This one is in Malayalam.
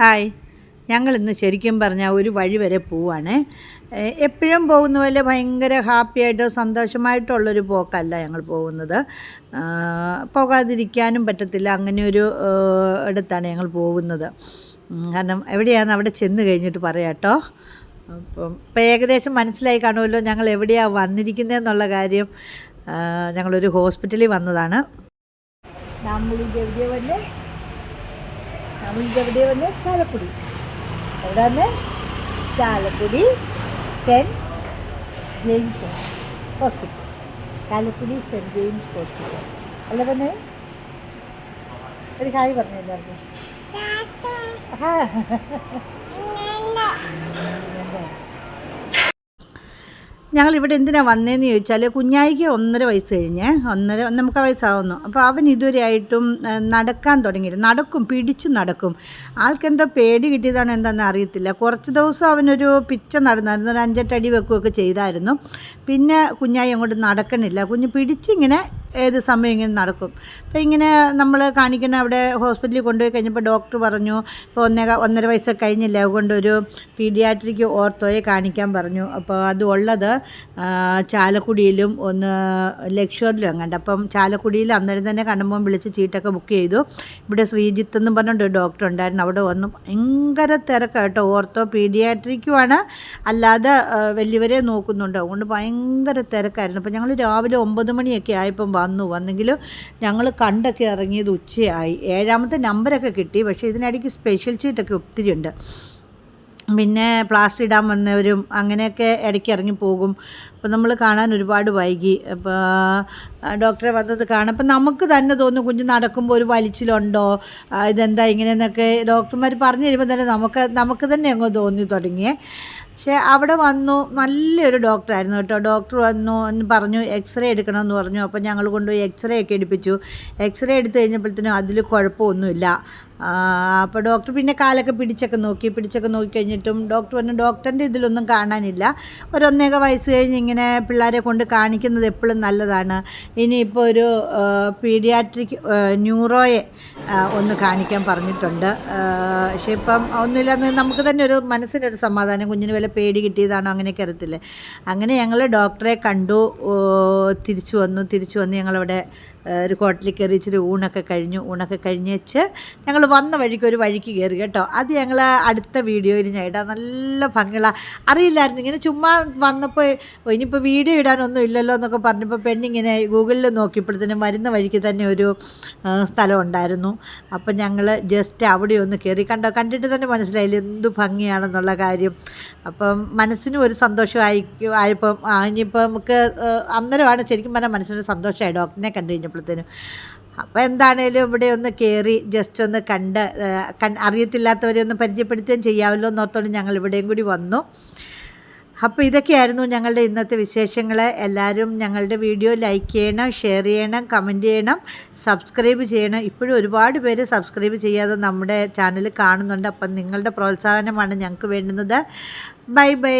ഹായ്. ഞങ്ങൾ ഇന്ന് ശരിക്കും പറഞ്ഞാൽ ഒരു വഴി വരെ പോവാണ്. എപ്പോഴും പോകുന്ന പോലെ ഭയങ്കര ഹാപ്പി ആയിട്ടോ സന്തോഷമായിട്ടുള്ളൊരു പോക്കല്ല ഞങ്ങൾ പോകുന്നത്. പോകാതിരിക്കാനും പറ്റത്തില്ല. അങ്ങനെ ഒരു ഇടത്താണ് ഞങ്ങൾ പോകുന്നത്. കാരണം എവിടെയാണെന്ന് അവിടെ ചെന്ന് കഴിഞ്ഞിട്ട് പറയാട്ടോ. അപ്പം ഇപ്പം ഏകദേശം മനസ്സിലായി കാണുമല്ലോ ഞങ്ങൾ എവിടെയാണ് വന്നിരിക്കുന്നതെന്നുള്ള കാര്യം. ഞങ്ങളൊരു ഹോസ്പിറ്റലിൽ വന്നതാണ്. നമ്മളിത് വന്നേ വന്ന്? വന്നേ ചാലക്കുടി. എവിടെ വന്ന്? Chalakudy Saint James hospital. Chalakudy Saint James hospital. അല്ല പിന്നെ ഒരു ഹായ് പറഞ്ഞു എല്ലാവർക്കും ഹാ. ഞങ്ങൾ ഇവിടെ എന്തിനാണ് വന്നതെന്ന് ചോദിച്ചാൽ കുഞ്ഞായിക്ക് ഒന്നര വയസ്സ് കഴിഞ്ഞ്. ഒന്നര നമുക്ക് വയസ്സാവുന്നു. അപ്പോൾ അവൻ ഇതുവരെ ആയിട്ടും നടക്കാൻ തുടങ്ങിയില്ല. നടക്കും പിടിച്ചു നടക്കും. ആൾക്കെന്തോ പേടി കിട്ടിയതാണോ എന്താണെന്ന് അറിയത്തില്ല. കുറച്ച് ദിവസം അവനൊരു പിച്ച നടന്നായിരുന്നു. ഒരു അഞ്ചെട്ടടി വെക്കുകയൊക്കെ ചെയ്തായിരുന്നു. പിന്നെ കുഞ്ഞായി അങ്ങോട്ട് നടക്കണില്ല. കുഞ്ഞ് പിടിച്ചിങ്ങനെ ഏത് സമയം ഇങ്ങനെ നടക്കും. അപ്പോൾ ഇങ്ങനെ നമ്മൾ കാണിക്കുന്ന അവിടെ ഹോസ്പിറ്റലിൽ കൊണ്ടുപോയി കഴിഞ്ഞപ്പോൾ ഡോക്ടർ പറഞ്ഞു ഇപ്പോൾ ഒന്നേ ഒന്നര വയസ്സൊക്കെ കഴിഞ്ഞില്ല അതുകൊണ്ട് ഒരു പീഡിയാട്രിക് ഓർത്തോയെ കാണിക്കാൻ പറഞ്ഞു. അപ്പോൾ അത് ഉള്ളത് ചാലക്കുടിയിലും ഒന്ന് ലക്ഷോറിലും അങ്ങനെ അപ്പം ചാലക്കുടിയിൽ അന്നേരം തന്നെ കണ്ണമ്മൻ വിളിച്ച് ചീട്ടൊക്കെ ബുക്ക് ചെയ്തു. ഇവിടെ ശ്രീജിത്ത് എന്ന് പറഞ്ഞുകൊണ്ട് ഡോക്ടർ ഉണ്ടായിരുന്നു. അവിടെ വന്നു. ഭയങ്കര തിരക്കാണ് കേട്ടോ. ഓർത്തോ പീഡിയാട്രിക്കുമാണ് അല്ലാതെ വലിയവരെ നോക്കുന്നുണ്ട്. അതുകൊണ്ട് ഭയങ്കര തിരക്കായിരുന്നു. അപ്പോൾ ഞങ്ങൾ രാവിലെ ഒമ്പത് മണിയൊക്കെ ആയപ്പം വന്നു. വന്നെങ്കിലും ഞങ്ങൾ കണ്ടൊക്കെ ഇറങ്ങിയത് ഉച്ചയായി. ഏഴാമത്തെ നമ്പരൊക്കെ കിട്ടി. പക്ഷേ ഇതിനിടയ്ക്ക് സ്പെഷ്യൽ ചീറ്റൊക്കെ ഒത്തിരി ഉണ്ട് പിന്നെ പ്ലാസ്റ്റർ ഇടാൻ വന്നവരും അങ്ങനെയൊക്കെ ഇടയ്ക്ക് ഇറങ്ങി പോകും. അപ്പോൾ നമ്മൾ കാണാൻ ഒരുപാട് വൈകി. അപ്പോൾ ഡോക്ടറെ വന്നത് കാണാം. അപ്പം നമുക്ക് തന്നെ തോന്നും കുഞ്ഞ് നടക്കുമ്പോൾ ഒരു വലിച്ചിലുണ്ടോ? ഇതെന്താ ഇങ്ങനെയെന്നൊക്കെ ഡോക്ടർമാർ പറഞ്ഞു കഴിയുമ്പോൾ തന്നെ നമുക്ക് നമുക്ക് തന്നെ അങ്ങ് തോന്നി തുടങ്ങിയേ. പക്ഷേ അവിടെ വന്നു നല്ലൊരു ഡോക്ടറായിരുന്നു കേട്ടോ. ഡോക്ടർ വന്നു എന്ന് പറഞ്ഞു എക്സ്റേ എടുക്കണമെന്ന് പറഞ്ഞു. അപ്പോൾ ഞങ്ങൾ കൊണ്ടുപോയി എക്സ്റേ ഒക്കെ എടുപ്പിച്ചു. എക്സ്റേ എടുത്തു കഴിഞ്ഞപ്പോഴത്തേനും അതിൽ കുഴപ്പമൊന്നുമില്ല. അപ്പോൾ ഡോക്ടർ പിന്നെ കാലൊക്കെ പിടിച്ചൊക്കെ നോക്കി പിടിച്ചൊക്കെ നോക്കി കഴിഞ്ഞിട്ടും ഡോക്ടർ പറഞ്ഞു ഡോക്ടറിന്റെ ഇതിലൊന്നും കാണാനില്ല. ഒരു ഒന്നേക വയസ്സ് കഴിഞ്ഞ് ഇങ്ങനെ പിള്ളേരെ കൊണ്ട് കാണിക്കുന്നത് എപ്പോഴും നല്ലതാണ്. ഇനിയിപ്പോൾ ഒരു പീഡിയാട്രിക് ന്യൂറോയെ ഒന്ന് കാണിക്കാൻ പറഞ്ഞിട്ടുണ്ട്. പക്ഷേ ഇപ്പം ഒന്നുമില്ലാന്ന് നമുക്ക് തന്നെ ഒരു മനസ്സിനൊരു സമാധാനം കുഞ്ഞിന് വല്ല പേടി കിട്ടിയതാണോ അങ്ങനെയൊക്കെ അറിയത്തില്ലേ. അങ്ങനെ ഞങ്ങൾ ഡോക്ടറെ കണ്ടു തിരിച്ചു വന്നു തിരിച്ചു വന്ന് ഞങ്ങളവിടെ ഒരു ഹോട്ടലിൽ കയറി ഇച്ചിരി ഊണൊക്കെ കഴിഞ്ഞു. ഊണൊക്കെ കഴിഞ്ഞ് വെച്ച് ഞങ്ങൾ വന്ന വഴിക്ക് ഒരു വഴിക്ക് കയറി കേട്ടോ. അത് ഞങ്ങൾ അടുത്ത വീഡിയോയിൽ ഞാൻ ഇടാം. നല്ല ഭംഗിയുള്ള അറിയില്ലായിരുന്നു. ഇങ്ങനെ ചുമ്മാ വന്നപ്പോൾ "ഓ, ഇനിയിപ്പോൾ വീഡിയോ ഇടാനൊന്നും ഇല്ലല്ലോ എന്നൊക്കെ പറഞ്ഞപ്പോൾ പെണ്ണിങ്ങനെ ഗൂഗിളിൽ നോക്കിയപ്പോഴത്തേനും വരുന്ന വഴിക്ക് തന്നെ ഒരു സ്ഥലം ഉണ്ടായിരുന്നു. അപ്പം ഞങ്ങൾ ജസ്റ്റ് അവിടെ ഒന്ന് കയറി. കണ്ടോ കണ്ടിട്ട് തന്നെ മനസ്സിലായില്ല എന്ത് ഭംഗിയാണെന്നുള്ള കാര്യം. അപ്പം മനസ്സിനും ഒരു സന്തോഷമായി ആയപ്പം ഇനിയിപ്പോൾ നമുക്ക് അന്നേരമാണ് ശരിക്കും പറഞ്ഞാൽ മനസ്സിനൊരു സന്തോഷമായി ഡോക്ടറിനെ കണ്ടു കഴിഞ്ഞപ്പോഴത്തേനും. അപ്പോൾ എന്താണേലും ഇവിടെ ഒന്ന് കയറി ജസ്റ്റ് ഒന്ന് കണ്ട് അറിയത്തില്ലാത്തവരെ ഒന്ന് പരിചയപ്പെടുത്തുകയും ചെയ്യാമല്ലോ എന്നോർത്തോണ്ട് ഞങ്ങൾ ഇവിടെയും കൂടി വന്നു. അപ്പോൾ ഇതൊക്കെയായിരുന്നു ഞങ്ങളുടെ ഇന്നത്തെ വിശേഷങ്ങൾ എല്ലാവരും ഞങ്ങളുടെ വീഡിയോ ലൈക്ക് ചെയ്യണം ഷെയർ ചെയ്യണം കമന്റ് ചെയ്യണം സബ്സ്ക്രൈബ് ചെയ്യണം. ഇപ്പോഴും ഒരുപാട് പേര് സബ്സ്ക്രൈബ് ചെയ്യാതെ നമ്മുടെ ചാനൽ കാണുന്നുണ്ട്. അപ്പം നിങ്ങളുടെ പ്രോത്സാഹനമാണ് ഞങ്ങൾക്ക് വേണ്ടുന്നത്. Bye bye